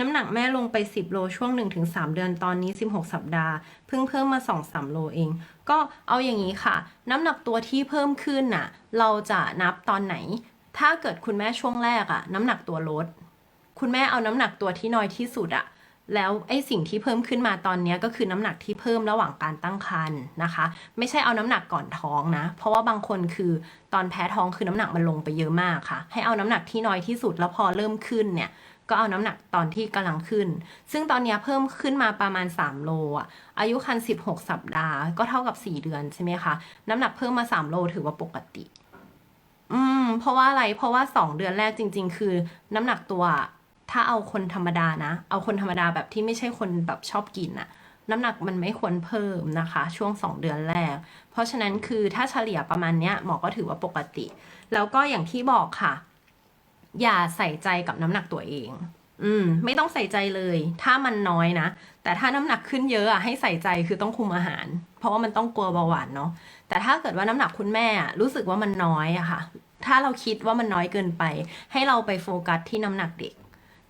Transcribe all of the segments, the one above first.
น้ำหนักแม่ลงไป 10 โลช่วง 1-3 เดือนตอนนี้ 16 สัปดาห์ เพิ่งเพิ่มมา 2-3 โลเอง ก็เอาอย่างนี้ค่ะ น้ำหนักตัวที่เพิ่มขึ้นน่ะ เราจะนับตอนไหน ถ้าเกิดคุณแม่ช่วงแรกอะน้ำหนักตัวลด คุณแม่เอาน้ำหนักตัวที่น้อยที่สุดอะ แล้วไอ้สิ่งที่เพิ่มขึ้นมาตอนนี้ก็คือน้ำหนักที่เพิ่มระหว่างการตั้งครรภ์นะคะ ไม่ใช่เอาน้ำหนักก่อนท้องนะ เพราะว่าบางคนคือตอนแพ้ท้องคือน้ำหนักมันลงไปเยอะมากค่ะ ให้เอาน้ำหนักที่น้อยที่สุดแล้วพอเริ่มขึ้นเนี่ยก็เอาน้ำหนักตอนที่กำลังขึ้น ซึ่งตอนนี้เพิ่มขึ้นมาประมาณ 3 โลอะอายุครรภ์16 สัปดาห์ ก็เท่ากับ 4 เดือนใช่ไหมคะ น้ำหนักเพิ่มมา 3 โลถือว่าปกติ อืม เพราะว่าอะไร เพราะว่า 2 เดือนแรกจริง ๆ คือ น้ำหนักตัว ถ้าเอาคนธรรมดานะ เอาคนธรรมดาแบบที่ไม่ใช่คนแบบชอบกินอะน้ำหนักมันไม่ควรเพิ่มนะคะ ช่วง 2 เดือนแรก เพราะฉะนั้นคือถ้าเฉลี่ยประมาณเนี้ยหมอก็ถือว่าปกติ แล้วก็อย่างที่บอกค่ะ อย่าใส่ใจกับน้ำหนักตัวเอง อืม ไม่ต้องใส่ใจเลย ถ้ามันน้อยนะ แต่ถ้าน้ำหนักขึ้นเยอะอะให้ใส่ใจคือต้องคุมอาหาร เพราะว่ามันต้องกลัวเบาหวานเนาะแต่ถ้าเกิดว่าน้ำหนักคุณแม่อะรู้สึกว่ามันน้อยอะค่ะ ถ้าเราคิดว่ามันน้อยเกินไป ให้เราไปโฟกัสที่น้ำหนักเด็ก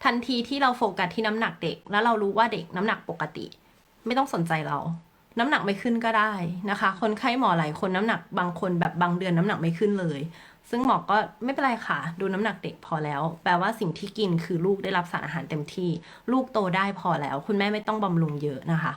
ทันทีที่เราโฟกัสที่น้ำหนักเด็ก แล้วเรารู้ว่าเด็กน้ำหนักปกติ ไม่ต้องสนใจเรา น้ำหนักไม่ขึ้นก็ได้นะคะ คนไข้หมอหลายคนน้ำหนักบางคนแบบบางเดือนน้ำหนักไม่ขึ้นเลย ซึ่งหมอก็ไม่เป็นไรค่ะ ดูน้ำหนักเด็กพอแล้ว แปลว่าสิ่งที่กินคือลูกได้รับสารอาหารเต็มที่ ลูกโตได้พอแล้ว คุณแม่ไม่ต้องบำรุงเยอะนะคะ